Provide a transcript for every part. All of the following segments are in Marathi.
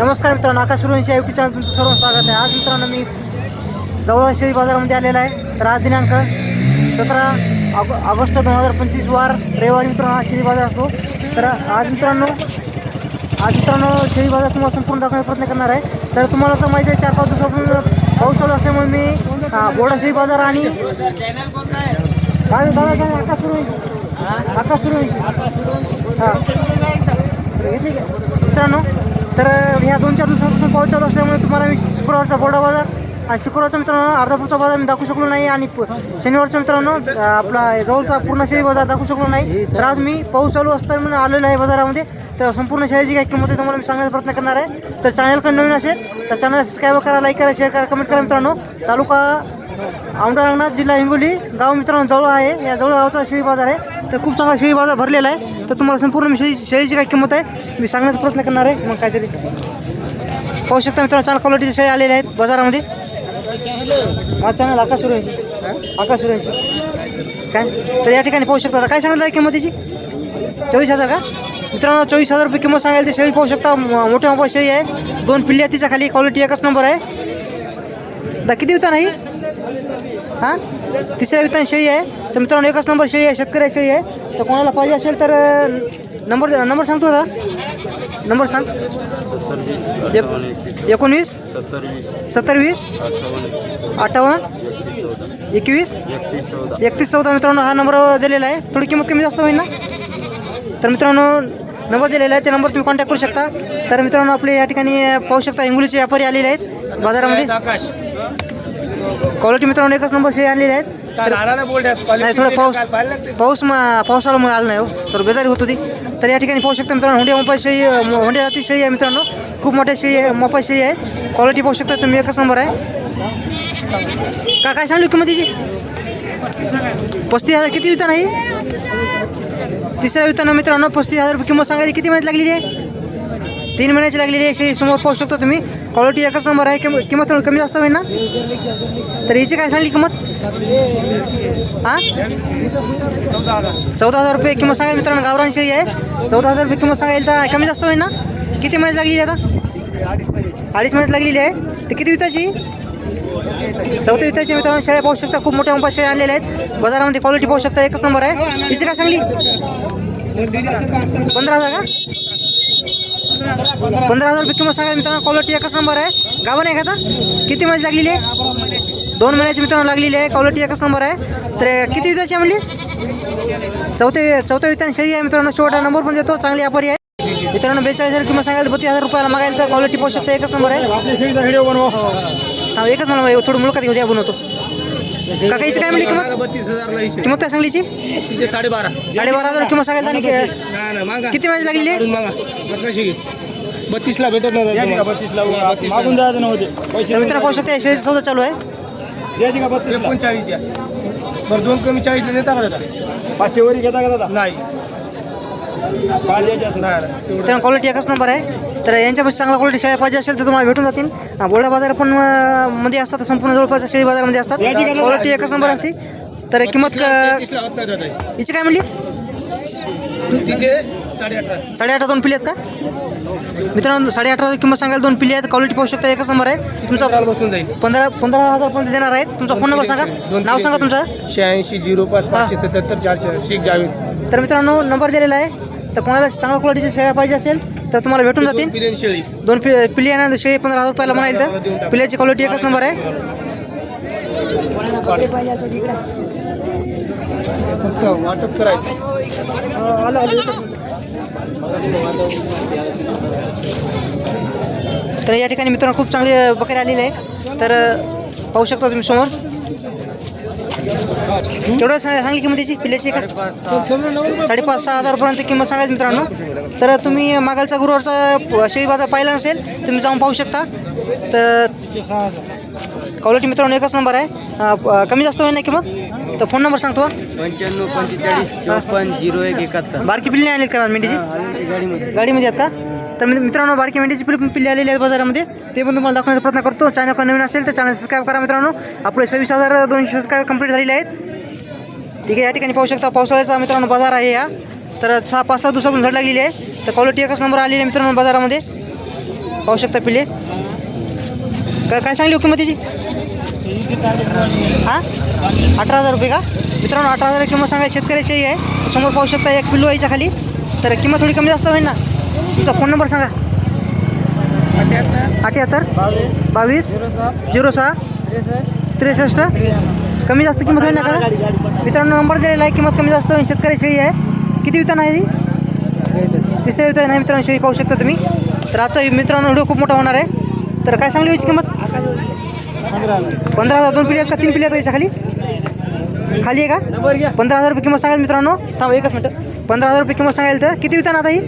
नमस्कार मित्रांनो आकाश सुरवंशी यूट्यूब चॅनल तुमचं सर्व स्वागत आहे. आज मित्रांनो मी जवळ शेळी बाजारामध्ये आलेला आहे. तर आज दिनांक सतरा ऑग ऑगस्ट दोन हजार पंचवीस वार रविवारी मित्रांनो हा शेळी बाजार असतो. तर आज मित्रांनो आज मित्रांनो शेळी बाजार तुम्हाला संपूर्ण दाखवण्याचा प्रयत्न करणार आहे. तर तुम्हाला तर माहिती आहे चार पाच दिवसापासून पाऊस चालू असल्यामुळे मी बोडा शेळी बाजार आणि आकाश सुरवंशी आकाश सुरवंशी हां? मित्रांनो तर ह्या दोन चार दिवसापासून पाऊस चालू असल्यामुळे तुम्हाला मी शुक्रवारचा बोर्डा बाजार आणि शुक्रवारचा मित्रांनो अर्धापूरचा बाजार मी दाखवू शकलो नाही आणि प- शनिवारचा मित्रांनो आपला जवळचा पूर्ण शेळी बाजार दाखवू शकलो नाही. तर आज मी पाऊस चालू असताना म्हणून आलेलो आहे बाजारामध्ये. तर संपूर्ण शेळीची काय किंमत आहे तुम्हाला मी सांगण्याचा प्रयत्न करणार आहे. तर चॅनल नवीन असेल तर चॅनल सबस्क्राईब करा लाईक करा शेअर करा कमेंट करा मित्रांनो. तालुका औंढा रंगनाथ जिल्हा हिंगोली गाव मित्रांनो जवळ आहे. या जवळ गावचा शेळी बाजार आहे. तर खूप चांगला शेळी बाजार भरलेला आहे. तर तुम्हाला संपूर्ण शेळी शेळीची काय किंमत आहे मी सांगण्याचा प्रयत्न करणार आहे. मग काय तरी पाहू शकता मित्रांनो चांगल्या क्वालिटीचे शेळी आलेले आहेत बाजारामध्ये. माझा चॅनल आकाश सुरेश आकाश सुरवंशी काय? तर या ठिकाणी पाहू शकता काय सांगितलं आहे किंमतीची चोवीस हजार का? मित्रांनो चोवीस हजार रुपये किंमत सांगायला ते शेळी पाहू शकता. मोठ्या मोठ्या शेळी आहे. दोन पिल्ली आहेत तिच्या खाली. क्वालिटी एकच नंबर आहे. दा किती होता नाही? हां? तिसऱ्या वित्तान शेळी आहे. तर मित्रांनो एकच नंबर शेळी आहे शेतकरी शेळी आहे. तर कोणाला पाहिजे असेल तर नंबर नंबर सांगतो आता. नंबर सांग. एक- एकोणवीस सत्तर वीस अठ्ठावन्न एकवीस एकतीस चौदा. मित्रांनो हा नंबर दिलेला आहे. थोडी किंमत कमी जास्त होईल ना? तर मित्रांनो नंबर दिलेला आहे. त्या नंबर तुम्ही कॉन्टॅक्ट करू शकता. तर मित्रांनो आपले या ठिकाणी पाहू शकता हिंगोलीचे व्यापारी आलेले आहेत बाजारामध्ये. आकाश. क्वालिटी मित्रांनो एकच नंबर शेळी आणलेले आहेत. नाही थोडं पाऊस पाऊस मा पावसाळ्यामुळे आला नाही हो. तर बेजारी होत होती. तर या ठिकाणी पाहू शकता मित्रांनो. होंडिया अं, होंडिया जाती शेळी आहे मित्रांनो. खूप मोठ्या शेळी आहे मोपाई शेळी आहे. क्वालिटी पाहू शकता तुम्ही एकच नंबर आहे. का काय सांगली किंमत तिची पस्तीस हजार किती विता नाही तिसऱ्या विताना मित्रांनो पस्तीस हजार किंमत सांगायची किती महिन्यात लागलेली आहे? तीन महिन्याची लागलेली आहे. समोर पाहू शकता तुम्ही. क्वालिटी एकच नंबर आहे. किंमत किंमत थोडी कमी जास्त होईल ना? तर हिची काय सांगली किंमत? हां? चौदा हजार रुपये किंमत सांगा मित्रांनो गावरान आहे. चौदा हजार रुपये किंमत सांगायला तर कमी जास्त होईल ना? किती महिन्यात लागलेली आहे आता? अडीच महिन्यात लागलेली आहे. तर किती विताची? चौथ्या विताची मित्रांनो. शाळा पाहू शकता. खूप मोठ्या मोठ्या शेळ्या आणलेल्या आहेत. बाजारामध्ये क्वालिटी पाहू शकता. एकच नंबर आहे. हिची काय सांगली? पंधरा हजार का? पंधरा हजार रुपये किंमत सांगायला मित्रांनो. क्वालिटी एकच नंबर आहे. गावा नाही का आता? किती महिन्याची लागलेली आहे? दोन महिन्याची मित्रांनो लागलेली आहे. क्वालिटी एकच नंबर आहे. तर किती आहे म्हणली? चौथे चौथ्या वितान शेळी आहे मित्रांनो. शेवटा नंबर पण देतो. चांगली व्यापारी आहे. मित्रांनो बेचाळीस हजार किंमत सांगायला बत्तीस हजार रुपयाला मागायला तर क्वालिटी पाहू शकता एकच नंबर आहे. बनवा. हा एकच मला थोडं मुलकात घेऊ द्या बनवतो काकाईची काय म्हणली किंमत? बत्तीस हजारला हिशे किंमत काय सांगलीची? तिचे साडेबारा. साडेबारा हजार किंमत सांगायला कि- नाही नाही मागा. किती लागलेली? आहे? काढून मागा. कशी बत्तीसला भेटत बत्तीसला? मागून जायचं नव्हते. तर मित्रांनो पाहू शकता शेळीचा सौदा चालू आहे. द्यायची का बत्तीस एकोणचाळीस द्या. बरं दोन कमी चाळीसला देता का दादा? पाचशे वरी घेता का दादा? नाही. मित्रांनो क्वालिटी एकच नंबर आहे तर यांच्यापाशी चांगला क्वालिटी शेळ्या पाहिजे असेल तर तुम्हाला भेटून जातील हा, बोर्डा बाजार पण मध्ये असतात संपूर्ण जवळपास शेळी बाजारामध्ये असतात? क्वालिटी एकच नंबर असते तर किंमत हिची काय म्हणली साडे अठरा दोन पिली आहेत का मित्रांनो साडेअठरा किंमत सांगायला दोन पिली आहेत क्वालिटी पाहू शकता एकच नंबर आहे तुमचा बसून जाईल पंधरा पंधरा हजार पर्यंत देणार आहेत तुमचा फोन नंबर सांगा नाव सांगा तुमचं शहाऐंशी झिरो पाच पाचशे सत्याहत्तर चारशे शेख जावेद तर मित्रांनो नंबर दिलेला आहे तर कोणाला चांगल्या क्वालिटीची शेळ्या पाहिजे असेल तर तुम्हाला भेटून जातील. शेळी. दोन पि पिली ना शेळी पंधरा हजार रुपयाला म्हणाल तर पिल्याची क्वालिटी एकच नंबर आहे. वाटप करायचं. तर या ठिकाणी मित्रांनो खूप चांगली बकरी आलेली आहे. तर पाहू शकता तुम्ही समोर. तेवढं सांग सांगली किंमत त्याची पिल्याची का साडेपाच सहा हजारपर्यंत किंमत सांगायची मित्रांनो. तर तुम्ही मागालचा गुरुवारचा शेळी बाजार पाहिला नसेल तुम्ही जाऊन पाहू शकता. तर क्वालिटी मित्रांनो एकच नंबर आहे. कमी जास्त होईल ना किंमत? तर फोन नंबर सांगतो. पंच्याण्णव पंचेचाळीस चोपन्न झिरो एक एकाहत्तर. बारकी पिल्ली नाही आली का मेंढीची? गाडीमध्ये. गाडीमध्ये आहेत का तर मित्रांनो बारकी मेंढीची पिल्ली पिल्ली आलेली आहेत बाजारामध्ये. ते पण तुम्हाला दाखवण्याचा प्रयत्न करतो. चॅनल नवीन असेल तर चॅनल सबस्क्राईब करा मित्रांनो. आपले सव्वीस हजार दोनशे सबस्क्राईब कंप्लीट झालेले आहेत. ठीक आहे या ठिकाणी पाहू शकता पावसाळ्याचा मित्रांनो बाजार आहे या तर सहा पाच सहा दिवसापासून झड लागलेली आहे. तर क्वालिटी एकच नंबर आलेली आहे मित्रांनो बाजारामध्ये. पाहू शकता पिले काय काय सांगली किंमत त्याची हां? अठरा हजार रुपये का? मित्रांनो अठरा हजार किंमत सांगायची शेतकऱ्याची आहे. समोर पाहू शकता एक पिल्लू यायच्या खाली. तर किंमत थोडी कमी जास्त होईल ना? तुमचा फोन नंबर सांगा. अठ्याहत्तर बावीस झिरो सहा त्रेसष्ट कमी जास्त किंमत होईल ना का? मित्रांनो नंबर दिलेला आहे किंमत कमी जास्त होईल शेतकरी शेळी आहे. किती वितान आहे ही? तिसऱ्या वितान आहे मित्रांनो शेळी पाहू शकता तुम्ही. तर आजचा मित्रांनो व्हिडिओ खूप मोठा होणार आहे. तर काय सांगली याची किंमत? पंधरा हजार. दोन पिढी आहेत का तीन पिढी आहेत याच्या खाली? खाली आहे का? पंधरा हजार रुपये किंमत सांगायला मित्रांनो. थांबा एकच मिनटं. पंधरा हजार रुपये किंमत सांगायला तर किती वितान आता ही?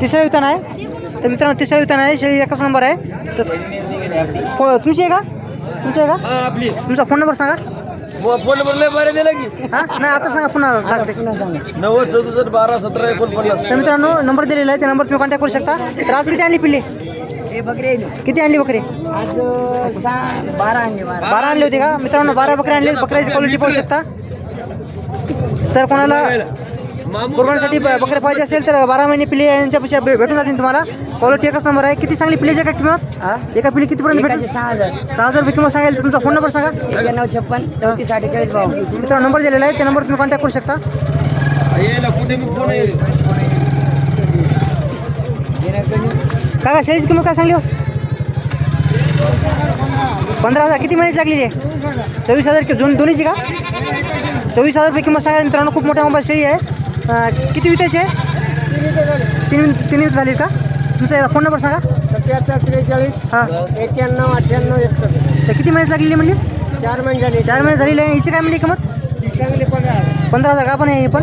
तिसऱ्या वितान आहे तर मित्रांनो तिसऱ्या वितान आहे शेळी एकच नंबर आहे. तर हो, तुमची आहे का? तुमची आहे का? आपली. तुमचा फोन नंबर सांगा. फोन नंबर लय बरे दिला की. हां? नाही आता सांगा पुन्हा टाकते. नव्वद सदुसष्ट बारा सतरा एकोणपन्नास. तर मित्रांनो नंबर दिलेला आहे. त्या नंबर तुम्ही कॉन्टॅक्ट करू शकता. तर आज किती आणली पिल्ली? किती आणली बकरी? बारा आणले बारा. बारा आणली होती का? मित्रांनो बारा बकरी आणली बकऱ्याची क्वालिटी पाहू शकता. तर कोणाला कुरबानीसाठी बकरे पाहिजे असेल तर बारा महिने पिल्ली यांच्यापेक्षा भेटून जातील तुम्हाला. क्वालिटी एकच नंबर आहे. किती चांगली पिल्लीची का किंमत? एका पिल्ली कितीपर्यंत भेटेल सहा हजार. सहा हजार रुपये किंमत सांगेल तर तुमचा फोन नंबर सांगा. एक्क्याण्णव छप्पन चौतीस अठ्ठेचाळीस भाऊ मित्रांनो नंबर दिलेला आहे. त्या नंबर तुम्ही कॉन्टॅक्ट करू शकता. यायला कुठे मी फोन आहे? काय का शेळीची किंमत काय सांगली हो? पंधरा हजार. किती महिन्याची लागलेली आहे? चोवीस हजार कि दोन दोन्हीची का? चोवीस हजार रुपये किंमत सांगा. मित्रांनो खूप मोठ्या मोबाईल शेळी आहे. किती आहे तीन तीन वित झाली का? तुमचा फोन नंबर सांगा. सत्याहत्तर त्रेचाळीस हां. एक्क्याण्णव अठ्ठ्याण्णव एकसष्ट. तर किती महिन्यात लागलेली आहे म्हणली? चार महिने झाले. चार महिने झालेली आहे. हिची काय म्हणली किंमत? चांगले पंधरा पंधरा हजार. का पण आहे ही पण?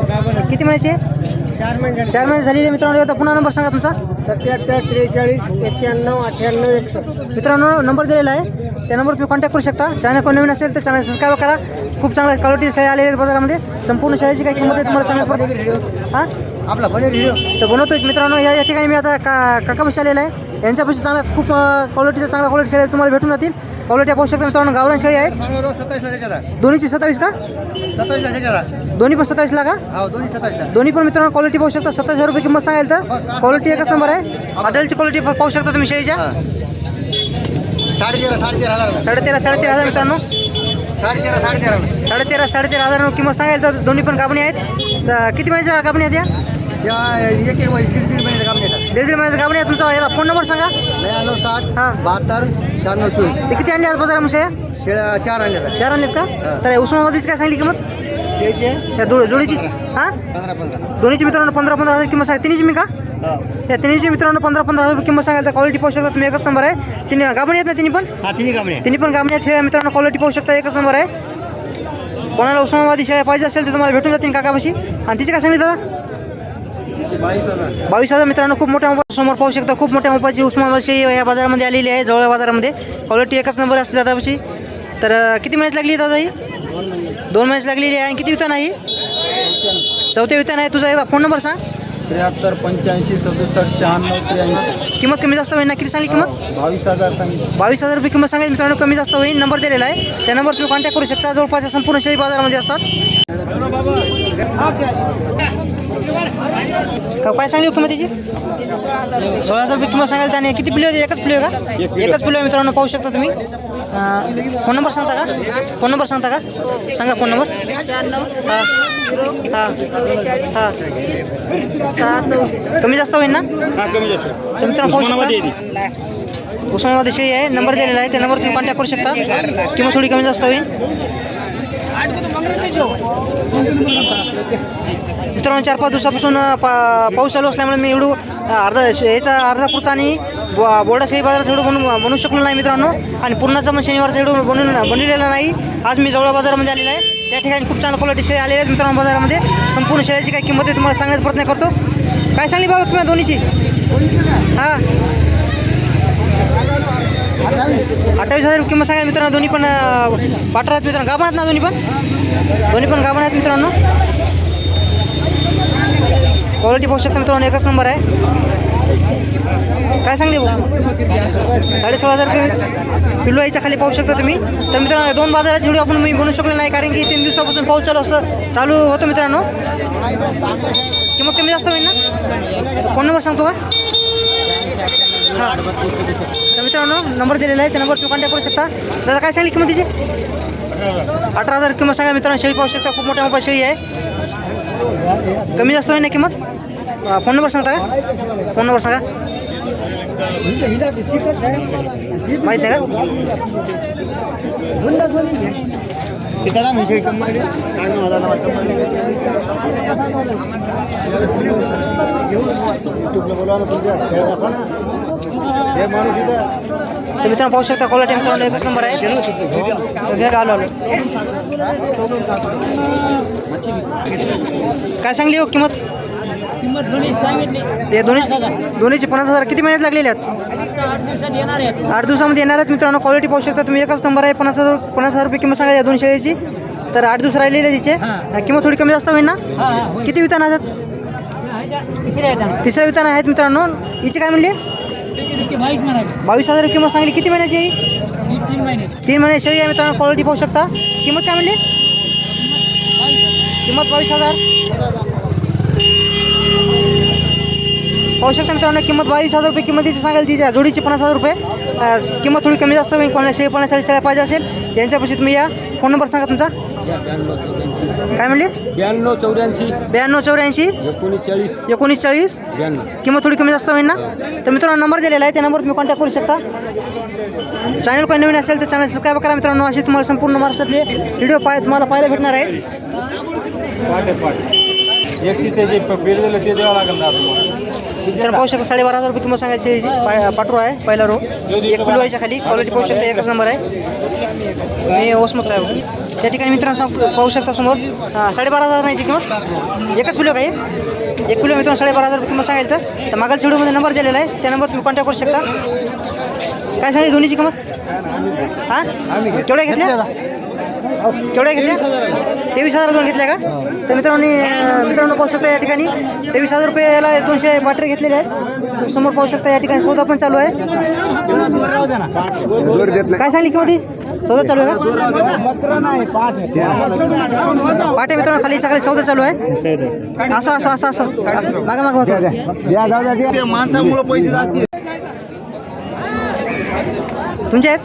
किती महिन्याची आहे? चार महिने झाले. चार महिने झालेली आहे मित्रांनो. आता पुन्हा नंबर सांगा तुमचा. सत्याहत्तर त्रेचाळीस एक्क्याण्णव अठ्ठ्याण्णव एकसष्ट. मित्रांनो नंबर दिलेला आहे. त्या नंबर तुम्ही कॉन्टॅक्ट करू शकता. चॅनल कोण नवीन असेल तर चॅनल सबस्क्राईब करा. खूप चांगल्या क्वालिटी शाळी आलेली आहेत बाजारामध्ये. संपूर्ण शाळेची काय किंमत आहे तुम्हाला सांगत. पडते हां? आपला बने व्हिडिओ तर बनवतो मित्रांनो. या ठिकाणी मी आता का काकापाशी आलेला आहे. यांच्यापाशी चांगला खूप क्वालिटीचा चांगला क्वालिटी शाळी तुम्हाला भेटून जातील. क्वालिटी पाहू शकता मित्रांनो. गावरान शाळी आहेत. सांगा दोन्हीची सत्तावीस का? दोन्ही पण सत्तावीसला का हो? दोन्ही पण मित्रांनो क्वालिटी पाहू शकता. सत्तावीस हजार रुपये किंमत सांगाल तर क्वालिटी एकच नंबर आहे. हॉटेलची क्वालिटी पाहू शकता तुम्ही शेळीच्या साडेतेरा साडेतेरा हजार साडेतेरा साडेतेरा हजार मित्रांनो. साडेतेरा साडेतेरा साडेतेरा साडेतेरा हजार किंमत सांगाल तर दोन्ही पण कापणी आहेत. तर किती महिन्याच्या कापणी आहेत या? या एक एक दीड दीड महिन्याचं काम येतात दीड दीड महिन्याच्या कापणी आहे तुमचा याला फोन नंबर सांगा. नव्याण्णव साठ हां. बहात्तर शहाण्णव चोवीस. ते किती आणले आज बाजारामध्ये शेळ्या? शेळ्या चार आणल्या. चार आणलेत का. तर उस्मानाबादीची काय सांगली किंमत? त्याचे जोडीची हां? पंधरा पंधरा. दोन्हीची मित्रांनो पंधरा पंधरा हजार किंमत सांगा. तिन्हीची मी का? त्या तिन्हीची मित्रांनो पंधरा पंधरा हजार किंमत सांगाल तर क्वालिटी पाहू शकता. तुम्ही एकच नंबर आहे. तिने गाभणी आहेत ना तिन्ही पण? हा तिन्ही कामणे तिन्ही पण गाभणी आहेत. शेळ्या मित्रांनो क्वालिटी पाहू शकता. एकच नंबर आहे. कोणाला उस्मानाबादी शेळ्या पाहिजे असेल तर तुम्हाला भेटून जातील काकापाशी. आणि तिची काय सांगितलं दादा? बावीस हजार. बावीस हजार मित्रांनो खूप मोठ्या मोबाईल समोर पाहू शकता. खूप मोठ्या मोबाईलची उस्मानाबाद शेळी या बाजारामध्ये आलेली आहे जवळ बाजारामध्ये. क्वालिटी एकच नंबर असते दादापाशी. तर किती महिन्यात लागली दादा ही? दोन महिन्यात लागलेली आहे. आणि किती वितान आहे? चौथ्या वितान आहे. तुझा एकदा फोन नंबर सांग. त्र्याहत्तर पंच्याऐंशी सदुसष्ट शहाण्णव त्र्याऐंशी. किंमत कमी जास्त होईल ना किती चांगली किंमत बावीस हजार सांगितलं बावीस हजार रुपये किंमत सांगायची मित्रांनो कमी जास्त होईल नंबर दिलेला आहे. त्या नंबर तुम्ही कॉन्टॅक्ट करू शकता. जवळपासच्या संपूर्ण शेळी बाजारामध्ये असतात. का- काय सांगली हो किंमत त्याची सोळा हजार रुपये किंमत सांगायला आणि किती पिल्ले होते एकच पिल्ले आहे का? एकच पिल्ले आहे मित्रांनो पाहू शकता तुम्ही. फोन नंबर सांगता का? फोन नंबर सांगता का? सांगा फोन नंबर. हां. हां. हां कमी जास्त होईल. ना तर मित्रांनो पाहू शकता. उस्मानाबाद शेळी आहे नंबर दिलेला आहे त्या नंबर तुम्ही कॉन्टॅक्ट करू शकता. किंमत थोडी कमी जास्त होईल. मित्रांनो चार पाच दिवसापासून पा पाऊस चालू असल्यामुळे मी एवढं अर्धा याचा अर्धा पुरता आणि बो- बोर्डा शेळी बाजाराचं एवढं बनवू बनवू शकलो नाही मित्रांनो. आणि पूर्णाचा पण शनिवारचा एवढं बनवून बनवलेला नाही. आज मी जवळ बाजारामध्ये आलेला आहे. त्या ठिकाणी खूप चांगल्या क्वालिटी शेळी आलेल्या आहेत मित्रांनो बाजारामध्ये. संपूर्ण शेळ्याची काय किंमत आहे तुम्हाला सांगण्याचा प्रयत्न करतो. काय सांगली बाबा किंमत दोन्हीची? हां. अठ्ठावीस हजार किंमत सांगा मित्रांनो दोन्ही पण पाठरा आहेत मित्रांनो. गाभा आहेत ना दोन्ही पण? दोन्ही पण गाभा आहेत मित्रांनो. क्वालिटी पाहू शकता मित्रांनो एकच नंबर आहे. काय सांगले भाऊ? साडेसोळा हजार रुपये पिल्लू याच्या खाली पाहू शकता तुम्ही. तर मित्रांनो दोन बाजाराची व्हिडिओ आपण मी बनवू शकलो नाही कारण की तीन दिवसापासून पाऊस चालू असतं चालू होतं मित्रांनो. किंमत कमी जास्त होईल ना? फोन नंबर सांगतो का? तर मित्रांनो नंबर दिलेला आहे त्या नंबर तुम्ही कॉन्टॅक्ट करू शकता. दादा काय सांगली किंमत तिची अठरा हजार किंमत सांगा मित्रांनो शेळी पाहू शकता खूप मोठ्या मोठ्या शेळी आहे. कमी जास्त होईल ना किंमत? फोन नंबर सांगता का? फोन नंबर सांगा. माहिती आहे का? हे इथं तर मित्रांनो पाहू शकता क्वालिटी मित्रांनो एकच नंबर आहे. तर घ्या आलो आलो. काय सांगली हो किंमत? किंमत दोन्ही सांगितली. ते दोन्ही दोन्हीचे पन्नास हजार किती महिन्यात लागलेले आहेत? आठ दिवसामध्ये येणार आहेत. मित्रांनो क्वालिटी पाहू शकता तुम्ही. एकच नंबर आहे. पन्नास हजार पन्नास हजार रुपये किंमत सांगा या दोन शेळीची. तर आठ दिवस राहिलेले तिचे. किंमत थोडी कमी जास्त होईल ना. किती वितान आहेत? तिसऱ्या वितान. आहेत मित्रांनो. हिची काय म्हणली? बावीस हजार किंमत सांगली. किती महिन्याची आहे तीन महिने. शेळी आहे मित्रांनो. क्वालिटी पाहू शकता. किंमत काय म्हणली? किंमत बावीस हजार. पाहू शकता मित्रांनो किंमत बावीस हजार रुपये किंमतीची सांगाल तिच्या जोडीची पन्नास हजार रुपये किंमत थोडी कमी जास्त होईल कोणाला शेळी पाण्यासाठी शेळ्या पाहिजे असेल यांच्यापाशी तुम्ही या. फोन नंबर सांगा तुमचा. काय म्हणले? ब्याण्णव चौऱ्याऐंशी. ब्याण्णव चौऱ्याऐंशी. एकोणीस चाळीस. एकोणीस चाळीस किंमत थोडी कमी जास्त होईल ना? तर मित्रांनो नंबर दिलेला आहे त्या नंबर तुम्ही कॉन्टॅक्ट करू शकता. चॅनल काही नवीन असेल तर चॅनल सबस्क्राईब करा मित्रांनो. असे तुम्हाला संपूर्ण महाराष्ट्रातले व्हिडिओ पाय तुम्हाला पाहायला भेटणार आहे. पाटे पाटे एक तिथे जे बिल दिलं ते द्यावं लागेल ना तुम्हाला तर पाहू शकता साडेबारा हजार रुपये किंमत सांगायची याची. पाटरू आहे पहिला रो एक पिलवायच्या खाली क्वालिटी पाहू शकता एकच नंबर आहे. मी ओसमत आहे त्या ठिकाणी मित्रांनो सांग पाहू शकता समोर. हां साडेबारा हजार नाही किंमत. एकच पिलो काही? एक किलो मित्रांनो साडेबारा हजार रुपये किंमत सांगायचं तर. मागच्या व्हिडिओमध्ये नंबर दिलेला आहे. त्या नंबर तुम्ही कॉन्टॅक्ट करू शकता. काय सांगितली दोन्हीची किंमत? हां? केवढ्या घेतल्या. केवढ्या घेतल्या तेवीस हजार. दोन घेतल्या का? तर मित्रांनो मित्रांनो पाहू शकता या ठिकाणी. तेवीस हजार रुपये याला दोनशे बॅटरी घेतलेले आहेत. समोर पाहू शकता या ठिकाणी सौदा पण चालू आहे. काय सांगली किंमत ही? सौदा चालू आहे का? पाटे मित्रांनो खाली खाली सौदा चालू आहे. असं असं असं असं असं. मागा मागा होतं माणसामुळे पैसे जातील तुमचे आहेत?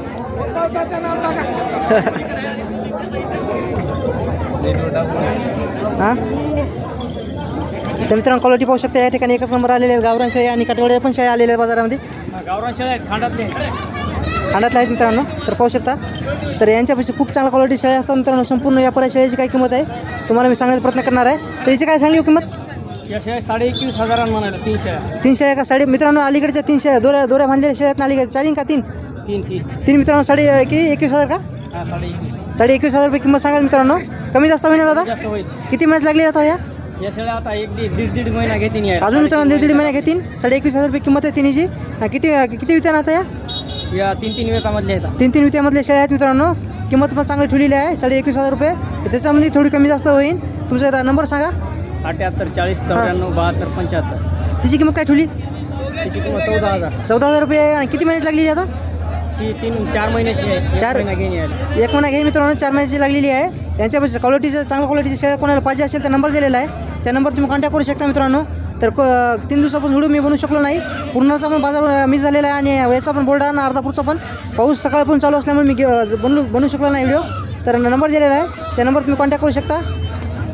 हां? तर मित्रांनो क्वालिटी पाहू शकता या ठिकाणी एकच नंबर आलेले आहेत गावरान शाही आणि कटवड्या पण शाही आलेल्या आहेत बाजारामध्ये. गावरान शेळ्या आहेत खांडातले. खांडातले आहेत मित्रांनो तर पाहू शकता. तर यांच्यापाशी खूप चांगल्या क्वालिटी शाही असतात मित्रांनो संपूर्ण व्यापारी शाळेची काय किंमत आहे तुम्हाला मी सांगण्याचा प्रयत्न करणार आहे. तर याची काय सांगली हो किंमत? साडे एकवीस हजारां शेळ्या तीनशे आहे का साडे मित्रांनो अलीकडच्या तीनशे दोऱ्या दोऱ्या बांधलेल्या शेळ्या आहेत ना अलीकडे चारीन का तीन? तीन तीन. तीन मित्रांनो साडे एकवीस हजार का? साडे साडे एकवीस हजार रुपये किंमत सांगा मित्रांनो. कमी जास्त होईल ना दादा? जास्त होईल. किती महिन्यात लागली आता या? या शेळ्या आता एक दीड दीड दीड महिना घेतील या. अजून मित्रांनो दीड दीड महिन्या घेतील साडे एकवीस हजार रुपये किंमत आहे तिन्हीची. हा, किती किती वित्या आता या? या तीन तीन वेतामधले आहेत. तीन तीन वित्यामधले शेळ्या आहेत मित्रांनो. किंमत पण चांगली ठेवलेली आहे. साडे एकवीस हजार रुपये. त्याच्यामध्ये थोडी कमी जास्त होईल तुमचा नंबर सांगा. अठ्याहत्तर चाळीस चौऱ्याण्णव बहात्तर पंच्याहत्तर. तिची किंमत काय ठेवली? त्याची किंमत चौदा हजार. चौदा हजार रुपये आहे आणि किती महिन्यात लागलेली आहे आता? ही तीन चार महिन्याची आहे. एक चार- महिना घेऊन यायला. एक घे मित्रांनो चार महिन्याची लागलेली आहे. यांच्यापाशी क्वालिटीचं चांगल्या क्वालिटीची शेळ्या कोणाला पाहिजे असेल तर नंबर दिलेला आहे. त्या नंबर तुम्ही कॉन्टॅक्ट करू शकता मित्रांनो. तर क- तीन दिवसापासून व्हिडिओ मी बनवू शकलो नाही. पूर्णचा पण बाजार मिस झालेला आहे आणि याचा पण बोर्ड आणि अर्धापूरचा पण. पाऊस सकाळपासून चालू असल्यामुळे मी गे- बनवू बनवू शकलो नाही व्हिडिओ. तर नंबर दिलेला आहे. त्या नंबर तुम्ही कॉन्टॅक्ट करू शकता.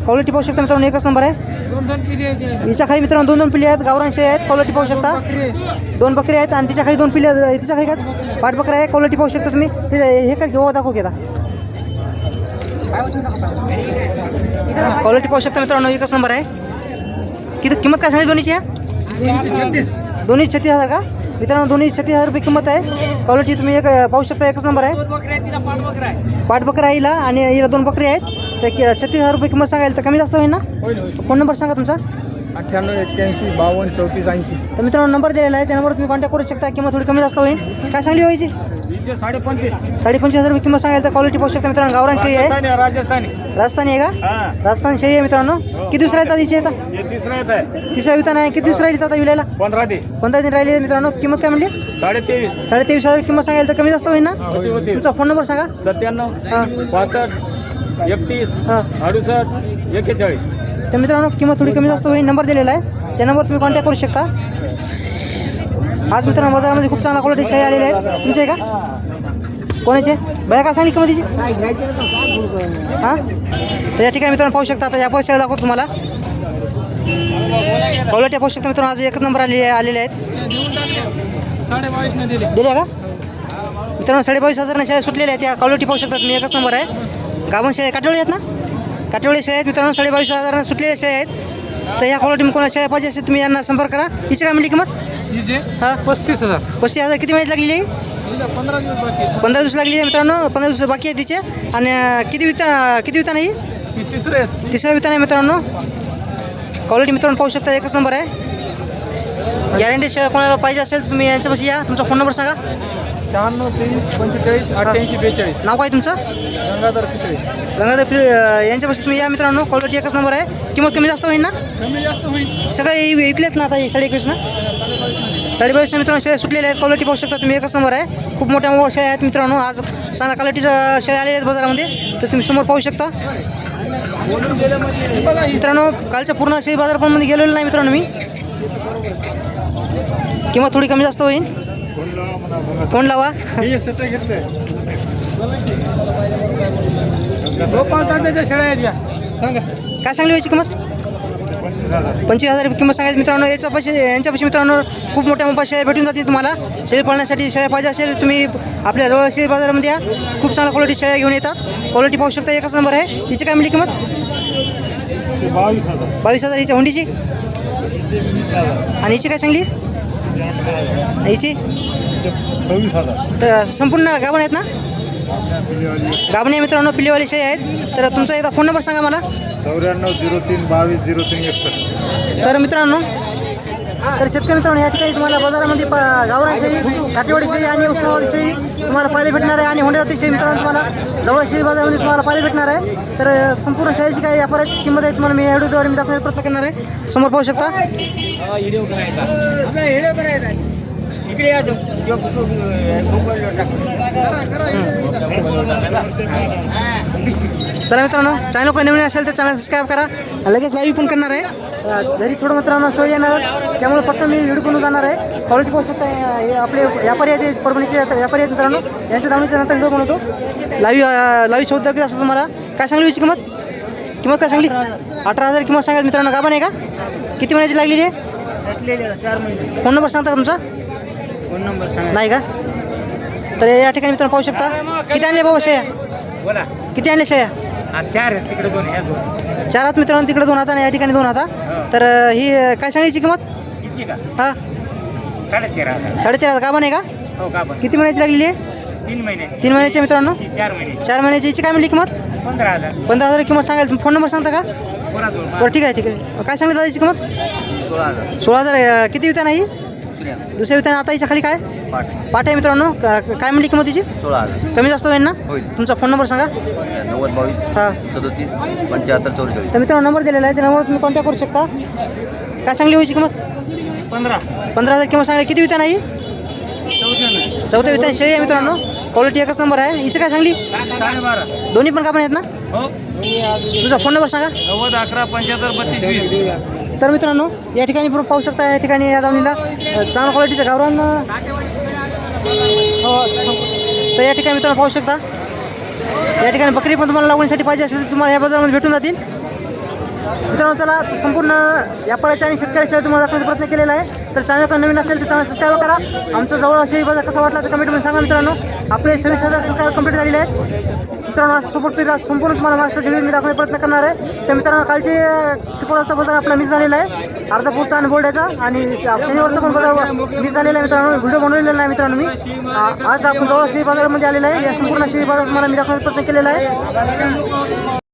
क्वालिटी पाहू शकता मित्रांनो एकच नंबर आहे. हिच्या खाली मित्रांनो दोन दोन पिल्ले आहेत गावरांशी आहेत क्वालिटी पाहू शकता. दोन बकरी आहेत आणि तिच्या खाली दोन पिल्ले तिच्या खाली काय? पाठ बकऱ्या आहे क्वालिटी पाहू शकता तुम्ही. ते हे कर घेऊ दाखवू घेता क्वालिटी पाहू शकता मित्रांनो एकच नंबर आहे. किती किंमत काय सांगितली दोन्हीची? या दोन्ही छत्तीस हजार का? मित्रांनो दोन्ही छत्तीस हजार रुपये किंमत आहे. क्वालिटी तुम्ही एक पाहू शकता एकच नंबर आहे. पाठ बकरा हिला आणि हिला दोन बकरी आहेत. तर छत्तीस हजार रुपये किंमत सांगायला तर कमी जास्त होईल ना? फोन नंबर सांगा तुमचा. अठ्ठ्याण्णव एक्क्याऐंशी बावन्न चौतीस ऐंशी. तर मित्रांनो नंबर दिलेला आहे. त्या नंबर तुम्ही कॉन्टॅक्ट करू शकता. किंमत थोडी कमी जास्त होईल. काय सांगली व्हायची हिचे साडे पंचवीस साडे पंचवीस हजार रुपये किंमत सांगायला तर क्वालिटी पाहू शकता मित्रांनो. गावरान शेळी आहे. राजस्थानी राजस्थानी. आहे का? हा. राजस्थानी शेळी आहे मित्रांनो. किती दिवस राहतात तिची आता? हे तिसरं येत आहे. तिसऱ्या वितान आहे. किती दिवस राहिली आता विलायला? पंधरा ते पंधरा दिन राहिले मित्रांनो. किंमत काय म्हणली? साडे तेवीस साडे तेवीस हजार किंमत सांगायला तर कमी जास्त होईल ना? होती होती. तुमचा फोन नंबर सांगा. सत्त्याण्णव हां. पासष्ट एकतीस हां. अडुसष्ट एक्केचाळीस तर मित्रांनो किंमत थोडी कमी जास्त होईल. नंबर दिलेला आहे. त्या नंबर तुम्ही कॉन्टॅक्ट करू शकता. आज मित्रांनो बाजारामध्ये खूप चांगला क्वालिटी शाही आलेल्या आहेत. तुमचे आहे का? कोणाचे? बाया काय सांगली किंमत तिची? हां? तर या ठिकाणी मित्रांनो पाहू शकता आता या पैशाला दाखवतो तुम्हाला. क्वालिटी पाहू शकता मित्रांनो आज एकच नंबर आले आलेले आहेत. दिले का? मित्रांनो साडेबावीस हजार शेळ्या सुटलेल्या आहेत. त्या क्वालिटी पाहू शकतात तुम्ही एकच नंबर आहे. गाभण शाळे काटेवळी आहेत ना? काटेवळी शाळे आहेत मित्रांनो साडेबावीस हजार सुटलेल्या शाळे आहेत. तर ह्या क्वालिटी कोणा शाळा पाहिजे असेल तुम्ही यांना संपर्क करा. हिची काय मिळली किंमत? हां पस्तीस हजार. पस्तीस हजार किती महिन्यात लागलेली पंधरा दिवस बाकी आहे. पंधरा दिवस लागली आहे मित्रांनो. पंधरा दिवस बाकी आहे तिचे. आणि किती विता किती विता नाही? ही तिसरे आहेत. तिसरा विता आहे मित्रांनो. क्वालिटी मित्रांनो पाहू शकता एकच नंबर आहे. गॅरंटी कोणाला पाहिजे असेल तर तुम्ही यांच्यापाशी या. तुमचा फोन नंबर सांगा. शहाण्णव तेवीस पंचेचाळीस अठ्ठ्याऐंशी बेचाळीस. नाव काय तुमचं? गंगाधर पितळे गंगाधर अं, यांच्यापाशी तुम्ही या मित्रांनो. क्वालिटी एकच नंबर आहे. किंमत कमी जास्त होईल ना? कमी जास्त होईल. सगळे विकलेत ना आता हे साडे एकवीस ना? साडेबावीस मित्रांनो शेळ्या सुटलेल्या आहेत. क्वालिटी पाहू शकता तुम्ही. एकच नंबर आहे. खूप मोठ्या मोठ्या शेळ्या आहेत मित्रांनो. आज चांगल्या क्वालिटीच्या शेळ्या आलेल्या आहेत बाजारामध्ये. तर तुम्ही समोर पाहू शकता. मित्रांनो कालच्या पूर्ण शेळी बाजार पण मध्ये गेलेलो नाही मित्रांनो मी. किंमत थोडी कमी जास्त होईल. फोन लावा. गोपाळ तांब्याच्या शेळ्या आहेत या. सांगा. काय सांगली व्हायची किंमत? पंचवीस हजार किंमत सांगायची मित्रांनो याच्या पैसे यांच्यापाशी मित्रांनो खूप मोठ्या मोठ्या शेळ्या भेटून जातील तुम्हाला. शेळी पाळण्यासाठी शेळ्या पाहिजे असेल तर तुम्ही आपल्या जवळ शेळी बाजारामध्ये या. खूप चांगल्या क्वालिटी शेळ्या घेऊन येतात. क्वालिटी पाहू शकता एकच नंबर आहे. हिची काय मिळली किंमत? बावीस हजार. बावीस हजार हिच्या हुंडीची? आणि हिची काय सांगली? हिची? सव्वीस हजार. तर संपूर्ण गाभण आहेत ना? गाभणे मित्रांनो पिल्लेवाली शेळी आहेत. तर तुमचा एकदा फोन नंबर सांगा मला. चौऱ्याण्णव झिरो तीन बावीस झिरो तीन एकसष्ट. तर मित्रांनो तर शेतकरी मित्रांनो या ठिकाणी तुम्हाला बाजारामध्ये प- गावरान शेळी काटेवाडी शेळी आणि उस्मानाबादी शेळी तुम्हाला पाहायला भेटणार आहे. आणि होंड्यावरती शेळी मित्रांनो तुम्हाला जवळ शेळी बाजारामध्ये तुम्हाला पाहायला भेटणार आहे. तर संपूर्ण शेळीची काय व्यापाराची किंमत आहे तुम्हाला मी व्हिडिओद्वारे मी दाखवण्याचा प्रयत्न करणार आहे. समोर पाहू शकता. इकडे या चला मित्रांनो चॅनल कोणी नवीन असेल तर चॅनल सबस्क्राईब करा. लगेच लाईव्ह पण करणार आहे. घरी थोडं मित्रांनो सोय येणार. त्यामुळे फक्त मी व्हिडिओ बनवून जाणार आहे. क्वालिटी हे आपले व्यापारी आहेत परभणीचे व्यापारी आहेत मित्रांनो. यांच्या दावणीच्या नंतर व्हिडिओ बनवतो. लाईव्ह लाईव्ह चौदा किती असतं तुम्हाला. काय सांगली याची किंमत? किंमत काय सांगली? अठरा हजार किंमत सांगायचं मित्रांनो. गाभा नाही का? किती महिन्याची लागलेली आहे? फोन नंबर सांगता का तुमचा? फोन नंबर सांगा. नाही का? तर या ठिकाणी मित्रांनो पाहू शकता. किती आणले बाबा शेया बोला. किती आणले शेया चार आहेत. तिकडे दोन या दोन चार हात मित्रांनो तिकडे दोन हात आणि या ठिकाणी दोन हाता तर अ, ही अ, काय सांगायची किंमत? किती का? हा. साडेतेरा हजार. साडेतेरा हजार. नाही का? हो का किती महिन्याची लागलेली आहे? तीन महिने. तीन महिन्याची आहे मित्रांनो? चार महिने चार महिन्याची. हिची काय मिळली किंमत? पंधरा हजार. पंधरा हजार किंमत सांगाल. फोन नंबर सांगता का? बरं ठीक आहे ठीक आहे. काय सांगितलं दादाची किंमत? सोळा हजार. सोळा हजार अ, किती विता नाही दुसऱ्या. विताने आता हिच्या खाली काय? पाट आहे मित्रांनो. का- काय मिळली किंमत तिची सोळा हजार. कमी जास्त होईल ना? होईल. तुमचा फोन नंबर सांगा. नव्वद बावीस हां. सदोतीस पंच्याहत्तर चौवेचाळीस. तर मित्रांनो नंबर दिलेला आहे. त्या नंबरवर तुम्ही कॉन्टॅक्ट करू शकता. काय सांगली व्हायची किंमत? पंधरा. पंधरा हजार किंमत सांगली. किती विता नाही चौथ्यानं चौथ्या विताने शेळी आहे मित्रांनो. क्वालिटी एकच नंबर आहे. हिचं काय सांगली? साडेबारा. दोन्ही पण कापण आहेत ना? हो. तुझा फोन नंबर सांगा. नव्वद अकरा पंच्याहत्तर बत्तीस वीस. तर मित्रांनो या ठिकाणी पूर्ण पाहू शकता या ठिकाणी या दावणीला चांगल्या क्वालिटीचं गावरान हो, तर या ठिकाणी मित्रांनो पाहू शकता. या ठिकाणी बकरी पण तुम्हाला लागवडीसाठी पाहिजे असेल तर तुम्हाला या बाजारामध्ये भेटून जातील. मित्रांनो चला संपूर्ण व्यापाऱ्याच्या आणि शेतकऱ्याशिवाय तुम्हाला दाखवण्याचा प्रयत्न केलेला आहे. तर चॅनल नवीन असेल तर चॅनल सबस्क्राईब करा. आमचं जवळ असे बाजार कसा वाटला तर कमेंटमध्ये सांगा मित्रांनो. आपले सव्वीस हजार सबस्क्राईब कंप्लीट झालेले आहेत. मित्रांनो असं संपूर्ण तुम्हाला महाराष्ट्र व्हिडिओ मी दाखवण्याचा प्रयत्न करणार आहे. तर मित्रांनो कालचे शुक्रवारचा बदल आपला मिस झालेला आहे. अर्धापूरचा आणि बोर्डाचा आणि शनिवारचा पण बदल मिस झालेला आहे मित्रांनो. व्हिडिओ बनवलेला नाही मित्रांनो मी. आज आपण जवळ शेळी बाजारामध्ये आलेला आहे. या संपूर्ण शेळी बाजार तुम्हाला मी दाखवण्याचा प्रयत्न केलेला आहे.